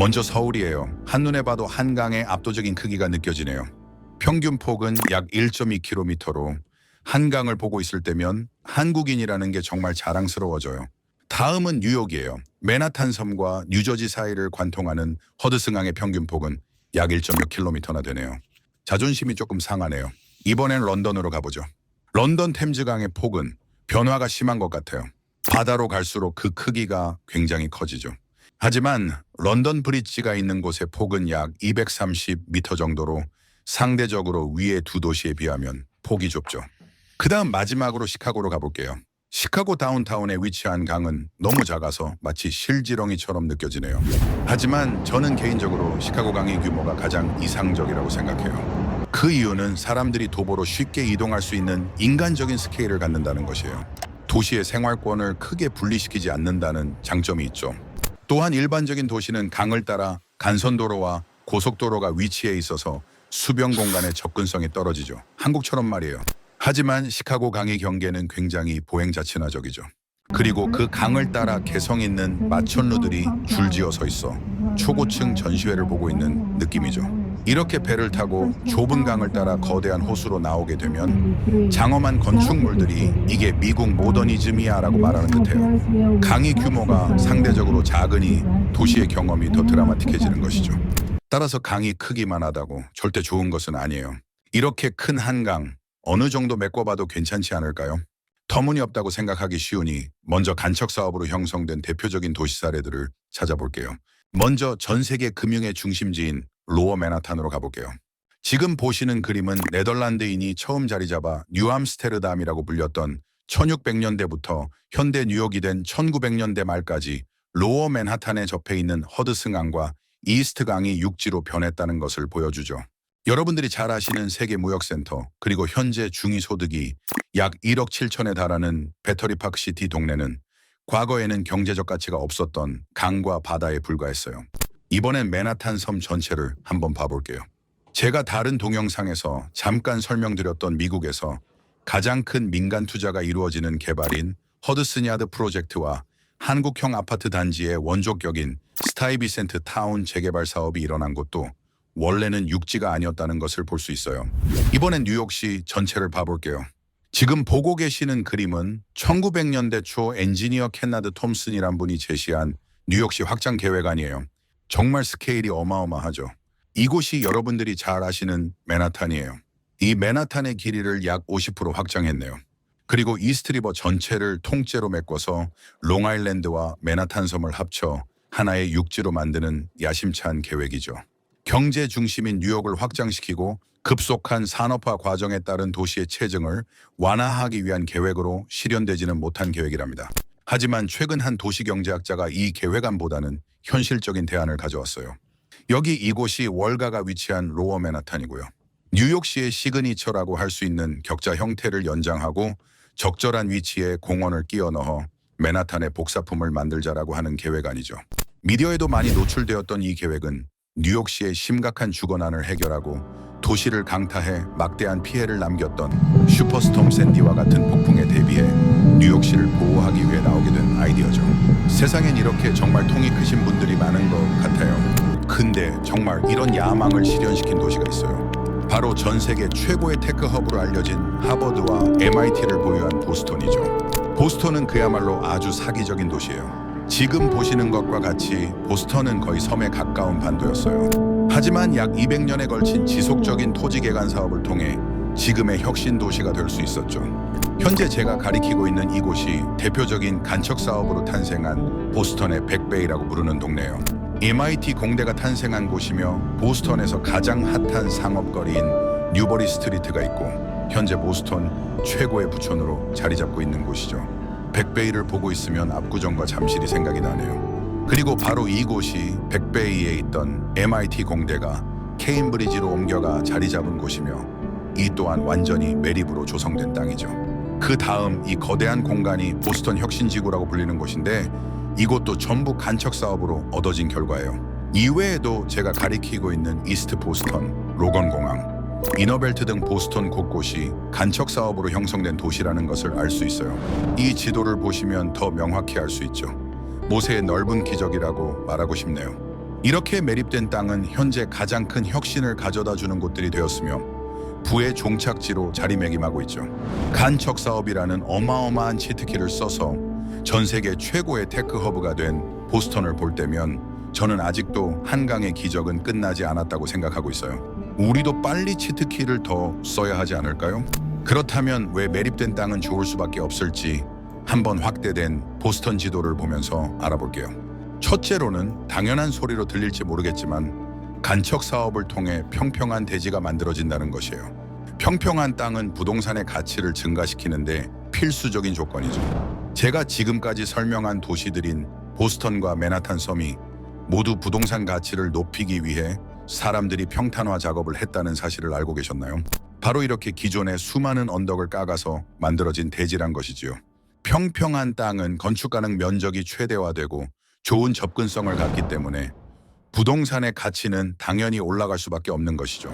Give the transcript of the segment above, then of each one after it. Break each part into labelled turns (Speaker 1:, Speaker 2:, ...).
Speaker 1: 먼저 서울이에요. 한눈에 봐도 한강의 압도적인 크기가 느껴지네요. 평균 폭은 약 1.2km로 한강을 보고 있을 때면 한국인이라는 게 정말 자랑스러워져요. 다음은 뉴욕이에요. 맨하탄 섬과 뉴저지 사이를 관통하는 허드슨강의 평균 폭은 약 1.6km나 되네요. 자존심이 조금 상하네요. 이번엔 런던으로 가보죠. 런던 템즈강의 폭은 변화가 심한 것 같아요. 바다로 갈수록 그 크기가 굉장히 커지죠. 하지만 런던 브릿지가 있는 곳의 폭은 약 230m 정도로 상대적으로 위의 두 도시에 비하면 폭이 좁죠. 그 다음 마지막으로 시카고로 가볼게요. 시카고 다운타운에 위치한 강은 너무 작아서 마치 실지렁이처럼 느껴지네요. 하지만 저는 개인적으로 시카고 강의 규모가 가장 이상적이라고 생각해요. 그 이유는 사람들이 도보로 쉽게 이동할 수 있는 인간적인 스케일을 갖는다는 것이에요. 도시의 생활권을 크게 분리시키지 않는다는 장점이 있죠. 또한 일반적인 도시는 강을 따라 간선도로와 고속도로가 위치해 있어서 수변 공간의 접근성이 떨어지죠. 한국처럼 말이에요. 하지만 시카고 강의 경계는 굉장히 보행자치나적이죠. 그리고 그 강을 따라 개성 있는 마천루들이 줄지어 서 있어 초고층 전시회를 보고 있는 느낌이죠. 이렇게 배를 타고 좁은 강을 따라 거대한 호수로 나오게 되면 장엄한 건축물들이 이게 미국 모더니즘이야 라고 말하는 듯해요. 강의 규모가 상대적으로 작으니 도시의 경험이 더 드라마틱해지는 것이죠. 따라서 강이 크기만 하다고 절대 좋은 것은 아니에요. 이렇게 큰 한강 어느 정도 메꿔봐도 괜찮지 않을까요? 터무니없다고 생각하기 쉬우니 먼저 간척 사업으로 형성된 대표적인 도시 사례들을 찾아볼게요. 먼저 전 세계 금융의 중심지인 로어 맨하탄으로 가볼게요. 지금 보시는 그림은 네덜란드인이 처음 자리 잡아 뉴암스테르담이라고 불렸던 1600년대부터 현대 뉴욕이 된 1900년대 말까지 로어 맨하탄에 접해 있는 허드슨강과 이스트강이 육지로 변했다는 것을 보여주죠. 여러분들이 잘 아시는 세계 무역센터 그리고 현재 중위소득이 약 1억 7천에 달하는 배터리파크 시티 동네는 과거에는 경제적 가치가 없었던 강과 바다에 불과했어요. 이번엔 맨하탄 섬 전체를 한번 봐볼게요. 제가 다른 동영상에서 잠깐 설명드렸던 미국에서 가장 큰 민간 투자가 이루어지는 개발인 허드슨야드 프로젝트와 한국형 아파트 단지의 원조격인 스타이비센트 타운 재개발 사업이 일어난 곳도 원래는 육지가 아니었다는 것을 볼 수 있어요. 이번엔 뉴욕시 전체를 봐볼게요. 지금 보고 계시는 그림은 1900년대 초 엔지니어 켄나드 톰슨이란 분이 제시한 뉴욕시 확장 계획안이에요. 정말 스케일이 어마어마하죠. 이곳이 여러분들이 잘 아시는 맨하탄이에요. 이 맨하탄의 길이를 약 50% 확장했네요. 그리고 이스트리버 전체를 통째로 메꿔서 롱아일랜드와 맨하탄 섬을 합쳐 하나의 육지로 만드는 야심찬 계획이죠. 경제 중심인 뉴욕을 확장시키고 급속한 산업화 과정에 따른 도시의 체증을 완화하기 위한 계획으로 실현되지는 못한 계획이랍니다. 하지만 최근 한 도시경제학자가 이 계획안보다는 현실적인 대안을 가져왔어요. 여기 이곳이 월가가 위치한 로어 맨하탄이고요. 뉴욕시의 시그니처라고 할 수 있는 격자 형태를 연장하고 적절한 위치에 공원을 끼워 넣어 맨하탄의 복사품을 만들자라고 하는 계획안이죠. 미디어에도 많이 노출되었던 이 계획은 뉴욕시의 심각한 주거난을 해결하고 도시를 강타해 막대한 피해를 남겼던 슈퍼스톰 샌디와 같은 폭풍에 대비해 뉴욕시를 보호하기 위해 나오게 된 아이디어죠. 세상엔 이렇게 정말 통이 크신 분들이 많은 것 같아요. 근데 정말 이런 야망을 실현시킨 도시가 있어요. 바로 전 세계 최고의 테크 허브로 알려진 하버드와 MIT를 보유한 보스턴이죠. 보스턴은 그야말로 아주 사기적인 도시예요. 지금 보시는 것과 같이 보스턴은 거의 섬에 가까운 반도였어요. 하지만 약 200년에 걸친 지속적인 토지 개간 사업을 통해 지금의 혁신 도시가 될 수 있었죠. 현재 제가 가리키고 있는 이곳이 대표적인 간척 사업으로 탄생한 보스턴의 백베이라고 부르는 동네예요. MIT 공대가 탄생한 곳이며 보스턴에서 가장 핫한 상업거리인 뉴버리 스트리트가 있고 현재 보스턴 최고의 부촌으로 자리 잡고 있는 곳이죠. 백베이를 보고 있으면 압구정과 잠실이 생각이 나네요. 그리고 바로 이곳이 백베이에 있던 MIT 공대가 케임브리지로 옮겨가 자리 잡은 곳이며 이 또한 완전히 매립으로 조성된 땅이죠. 그 다음 이 거대한 공간이 보스턴 혁신지구라고 불리는 곳인데 이곳도 전부 간척 사업으로 얻어진 결과예요. 이외에도 제가 가리키고 있는 이스트 보스턴, 로건 공항, 이너벨트 등 보스턴 곳곳이 간척 사업으로 형성된 도시라는 것을 알 수 있어요. 이 지도를 보시면 더 명확히 알 수 있죠. 모세의 넓은 기적이라고 말하고 싶네요. 이렇게 매립된 땅은 현재 가장 큰 혁신을 가져다 주는 곳들이 되었으며 부의 종착지로 자리매김하고 있죠. 간척 사업이라는 어마어마한 치트키를 써서 전 세계 최고의 테크 허브가 된 보스턴을 볼 때면 저는 아직도 한강의 기적은 끝나지 않았다고 생각하고 있어요. 우리도 빨리 치트키를 더 써야 하지 않을까요? 그렇다면 왜 매립된 땅은 좋을 수밖에 없을지 한번 확대된 보스턴 지도를 보면서 알아볼게요. 첫째로는 당연한 소리로 들릴지 모르겠지만 간척 사업을 통해 평평한 대지가 만들어진다는 것이에요. 평평한 땅은 부동산의 가치를 증가시키는데 필수적인 조건이죠. 제가 지금까지 설명한 도시들인 보스턴과 맨하탄 섬이 모두 부동산 가치를 높이기 위해 사람들이 평탄화 작업을 했다는 사실을 알고 계셨나요? 바로 이렇게 기존의 수많은 언덕을 까가서 만들어진 대지란 것이지요. 평평한 땅은 건축 가능 면적이 최대화되고 좋은 접근성을 갖기 때문에 부동산의 가치는 당연히 올라갈 수밖에 없는 것이죠.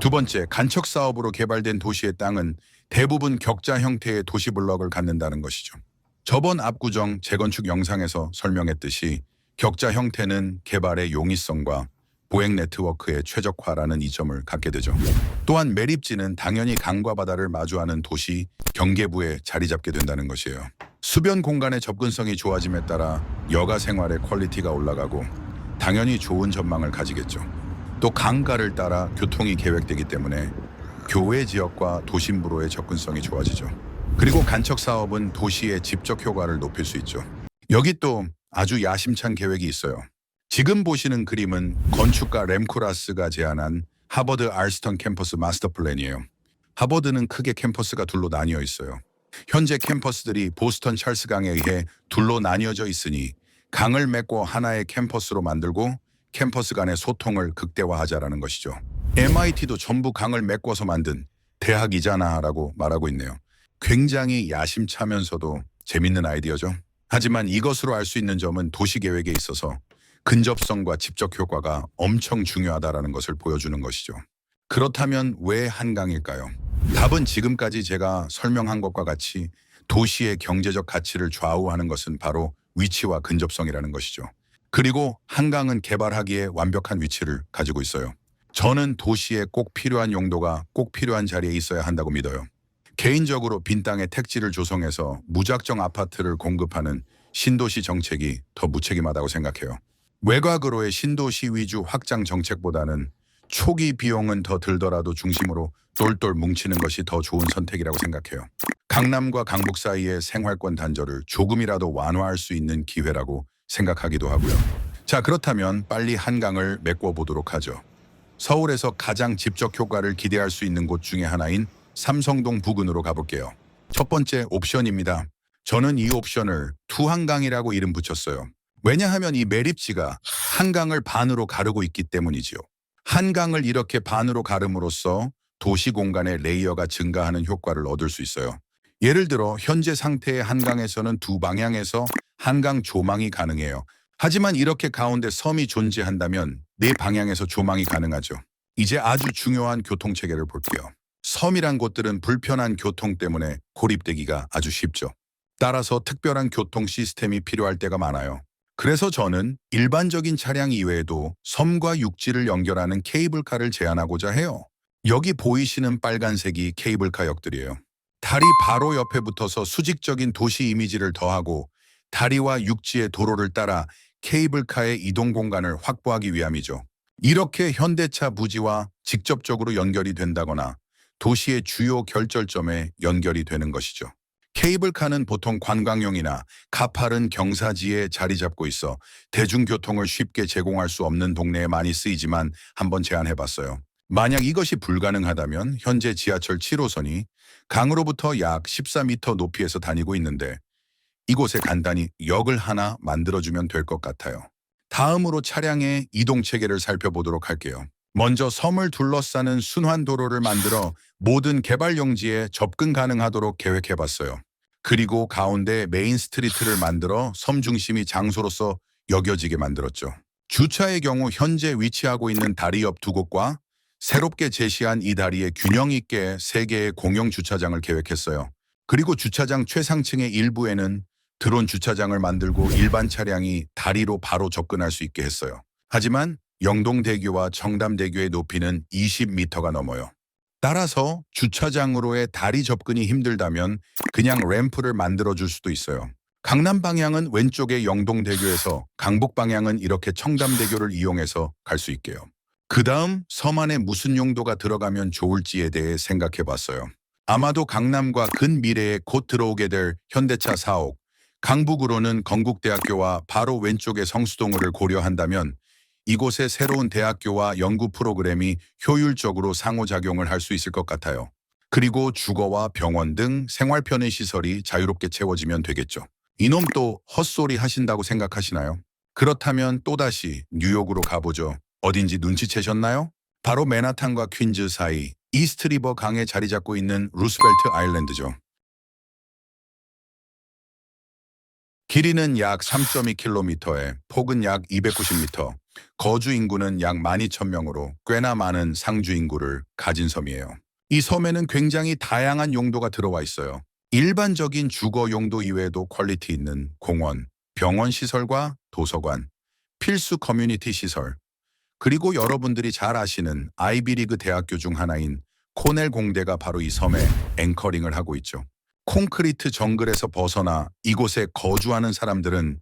Speaker 1: 두 번째, 간척 사업으로 개발된 도시의 땅은 대부분 격자 형태의 도시 블럭을 갖는다는 것이죠. 저번 압구정 재건축 영상에서 설명했듯이 격자 형태는 개발의 용이성과 보행 네트워크의 최적화라는 이점을 갖게 되죠. 또한 매립지는 당연히 강과 바다를 마주하는 도시 경계부에 자리 잡게 된다는 것이에요. 수변 공간의 접근성이 좋아짐에 따라 여가 생활의 퀄리티가 올라가고 당연히 좋은 전망을 가지겠죠. 또 강가를 따라 교통이 계획되기 때문에 교외 지역과 도심부로의 접근성이 좋아지죠. 그리고 간척 사업은 도시의 집적 효과를 높일 수 있죠. 여기 또 아주 야심찬 계획이 있어요. 지금 보시는 그림은 건축가 램쿠라스가 제안한 하버드 알스턴 캠퍼스 마스터 플랜이에요. 하버드는 크게 캠퍼스가 둘로 나뉘어 있어요. 현재 캠퍼스들이 보스턴 찰스강에 의해 둘로 나뉘어져 있으니 강을 맺고 하나의 캠퍼스로 만들고 캠퍼스 간의 소통을 극대화하자라는 것이죠. MIT도 전부 강을 메꿔서 만든 대학이잖아 라고 말하고 있네요. 굉장히 야심차면서도 재밌는 아이디어죠. 하지만 이것으로 알 수 있는 점은 도시 계획에 있어서 근접성과 집적 효과가 엄청 중요하다라는 것을 보여주는 것이죠. 그렇다면 왜 한강일까요? 답은 지금까지 제가 설명한 것과 같이 도시의 경제적 가치를 좌우하는 것은 바로 위치와 근접성이라는 것이죠. 그리고 한강은 개발하기에 완벽한 위치를 가지고 있어요. 저는 도시에 꼭 필요한 용도가 꼭 필요한 자리에 있어야 한다고 믿어요. 개인적으로 빈 땅에 택지를 조성해서 무작정 아파트를 공급하는 신도시 정책이 더 무책임하다고 생각해요. 외곽으로의 신도시 위주 확장 정책보다는 초기 비용은 더 들더라도 중심으로 똘똘 뭉치는 것이 더 좋은 선택이라고 생각해요. 강남과 강북 사이의 생활권 단절을 조금이라도 완화할 수 있는 기회라고 생각하기도 하고요. 자, 그렇다면 빨리 한강을 메꿔 보도록 하죠. 서울에서 가장 집적 효과를 기대할 수 있는 곳 중에 하나인 삼성동 부근으로 가볼게요. 첫 번째 옵션입니다. 저는 이 옵션을 투한강이라고 이름 붙였어요. 왜냐하면 이 매립지가 한강을 반으로 가르고 있기 때문이지요. 한강을 이렇게 반으로 가름으로써 도시 공간의 레이어가 증가하는 효과를 얻을 수 있어요. 예를 들어 현재 상태의 한강에서는 두 방향에서 한강 조망이 가능해요. 하지만 이렇게 가운데 섬이 존재한다면 네 방향에서 조망이 가능하죠. 이제 아주 중요한 교통 체계를 볼게요. 섬이란 곳들은 불편한 교통 때문에 고립되기가 아주 쉽죠. 따라서 특별한 교통 시스템이 필요할 때가 많아요. 그래서 저는 일반적인 차량 이외에도 섬과 육지를 연결하는 케이블카를 제안하고자 해요. 여기 보이시는 빨간색이 케이블카 역들이에요. 다리 바로 옆에 붙어서 수직적인 도시 이미지를 더하고 다리와 육지의 도로를 따라 케이블카의 이동 공간을 확보하기 위함이죠. 이렇게 현대차 부지와 직접적으로 연결이 된다거나 도시의 주요 결절점에 연결이 되는 것이죠. 케이블카는 보통 관광용이나 가파른 경사지에 자리 잡고 있어 대중교통을 쉽게 제공할 수 없는 동네에 많이 쓰이지만 한번 제안해봤어요. 만약 이것이 불가능하다면 현재 지하철 7호선이 강으로부터 약 14m 높이에서 다니고 있는데 이곳에 간단히 역을 하나 만들어주면 될 것 같아요. 다음으로 차량의 이동 체계를 살펴보도록 할게요. 먼저 섬을 둘러싸는 순환도로를 만들어 모든 개발 용지에 접근 가능하도록 계획해봤어요. 그리고 가운데 메인 스트리트를 만들어 섬 중심이 장소로서 여겨지게 만들었죠. 주차의 경우 현재 위치하고 있는 다리 옆 두 곳과 새롭게 제시한 이 다리에 균형 있게 세 개의 공용 주차장을 계획했어요. 그리고 주차장 최상층의 일부에는 드론 주차장을 만들고 일반 차량이 다리로 바로 접근할 수 있게 했어요. 하지만 영동대교와 청담대교의 높이는 20m가 넘어요. 따라서 주차장으로의 다리 접근이 힘들다면 그냥 램프를 만들어줄 수도 있어요. 강남 방향은 왼쪽의 영동대교에서 강북 방향은 이렇게 청담대교를 이용해서 갈 수 있게요. 그 다음 섬 안에 무슨 용도가 들어가면 좋을지에 대해 생각해 봤어요. 아마도 강남과 근미래에 곧 들어오게 될 현대차 사옥, 강북으로는 건국대학교와 바로 왼쪽의 성수동을 고려한다면 이곳에 새로운 대학교와 연구 프로그램이 효율적으로 상호작용을 할 수 있을 것 같아요. 그리고 주거와 병원 등 생활 편의 시설이 자유롭게 채워지면 되겠죠. 이놈 또 헛소리 하신다고 생각하시나요? 그렇다면 또다시 뉴욕으로 가보죠. 어딘지 눈치채셨나요? 바로 맨하탄과 퀸즈 사이 이스트리버 강에 자리 잡고 있는 루스벨트 아일랜드죠. 길이는 약 3.2km에 폭은 약 290m, 거주 인구는 약 12,000명으로 꽤나 많은 상주 인구를 가진 섬이에요. 이 섬에는 굉장히 다양한 용도가 들어와 있어요. 일반적인 주거 용도 이외에도 퀄리티 있는 공원, 병원 시설과 도서관, 필수 커뮤니티 시설, 그리고 여러분들이 잘 아시는 아이비리그 대학교 중 하나인 코넬 공대가 바로 이 섬에 앵커링을 하고 있죠. 콘크리트 정글에서 벗어나 이곳에 거주하는 사람들은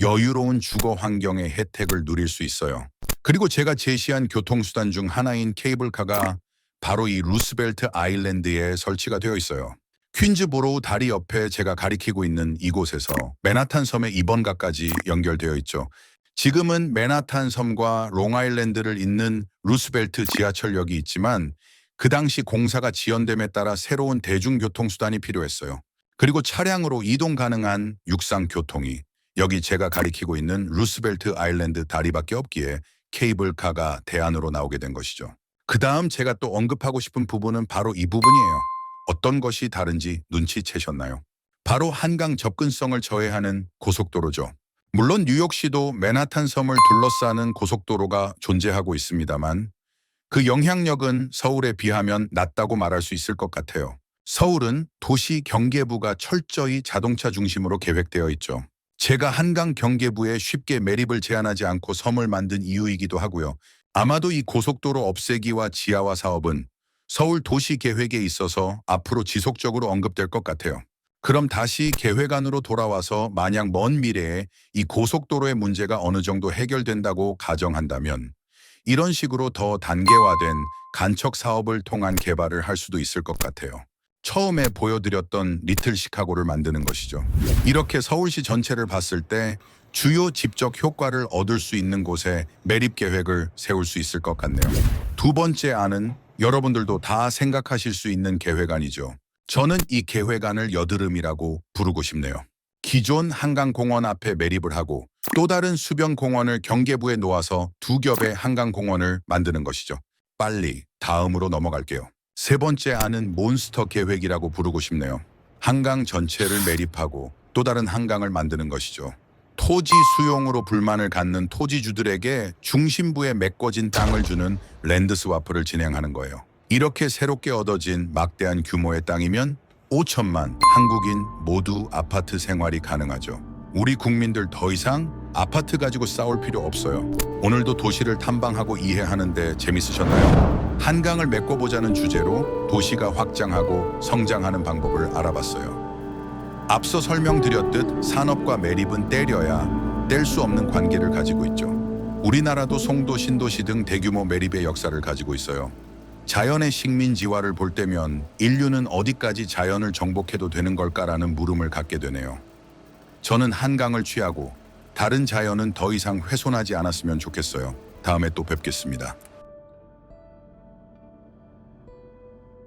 Speaker 1: 여유로운 주거 환경의 혜택을 누릴 수 있어요. 그리고 제가 제시한 교통수단 중 하나인 케이블카가 바로 이 루스벨트 아일랜드에 설치가 되어 있어요. 퀸즈보로우 다리 옆에 제가 가리키고 있는 이곳에서 맨하탄 섬의 이번가까지 연결되어 있죠. 지금은 맨하탄 섬과 롱아일랜드를 잇는 루스벨트 지하철역이 있지만 그 당시 공사가 지연됨에 따라 새로운 대중교통수단이 필요했어요. 그리고 차량으로 이동 가능한 육상교통이 여기 제가 가리키고 있는 루스벨트 아일랜드 다리밖에 없기에 케이블카가 대안으로 나오게 된 것이죠. 그 다음 제가 또 언급하고 싶은 부분은 바로 이 부분이에요. 어떤 것이 다른지 눈치채셨나요? 바로 한강 접근성을 저해하는 고속도로죠. 물론 뉴욕시도 맨하탄 섬을 둘러싸는 고속도로가 존재하고 있습니다만 그 영향력은 서울에 비하면 낮다고 말할 수 있을 것 같아요. 서울은 도시 경계부가 철저히 자동차 중심으로 계획되어 있죠. 제가 한강 경계부에 쉽게 매립을 제한하지 않고 섬을 만든 이유이기도 하고요. 아마도 이 고속도로 없애기와 지하화 사업은 서울 도시 계획에 있어서 앞으로 지속적으로 언급될 것 같아요. 그럼 다시 계획안으로 돌아와서 만약 먼 미래에 이 고속도로의 문제가 어느 정도 해결된다고 가정한다면 이런 식으로 더 단계화된 간척 사업을 통한 개발을 할 수도 있을 것 같아요. 처음에 보여드렸던 리틀 시카고를 만드는 것이죠. 이렇게 서울시 전체를 봤을 때 주요 집적 효과를 얻을 수 있는 곳에 매립 계획을 세울 수 있을 것 같네요. 두 번째 안은 여러분들도 다 생각하실 수 있는 계획안이죠. 저는 이 계획안을 여드름이라고 부르고 싶네요. 기존 한강공원 앞에 매립을 하고 또 다른 수변공원을 경계부에 놓아서 두 겹의 한강공원을 만드는 것이죠. 빨리 다음으로 넘어갈게요. 세 번째 안은 몬스터 계획이라고 부르고 싶네요. 한강 전체를 매립하고 또 다른 한강을 만드는 것이죠. 토지 수용으로 불만을 갖는 토지주들에게 중심부에 메꿔진 땅을 주는 랜드 스와프를 진행하는 거예요. 이렇게 새롭게 얻어진 막대한 규모의 땅이면 5천만 한국인 모두 아파트 생활이 가능하죠. 우리 국민들 더 이상 아파트 가지고 싸울 필요 없어요. 오늘도 도시를 탐방하고 이해하는데 재밌으셨나요? 한강을 메꿔보자는 주제로 도시가 확장하고 성장하는 방법을 알아봤어요. 앞서 설명드렸듯 산업과 매립은 때려야 뗄 수 없는 관계를 가지고 있죠. 우리나라도 송도, 신도시 등 대규모 매립의 역사를 가지고 있어요. 자연의 식민지화를 볼 때면 인류는 어디까지 자연을 정복해도 되는 걸까라는 물음을 갖게 되네요. 저는 한강을 취하고 다른 자연은 더 이상 훼손하지 않았으면 좋겠어요. 다음에 또 뵙겠습니다.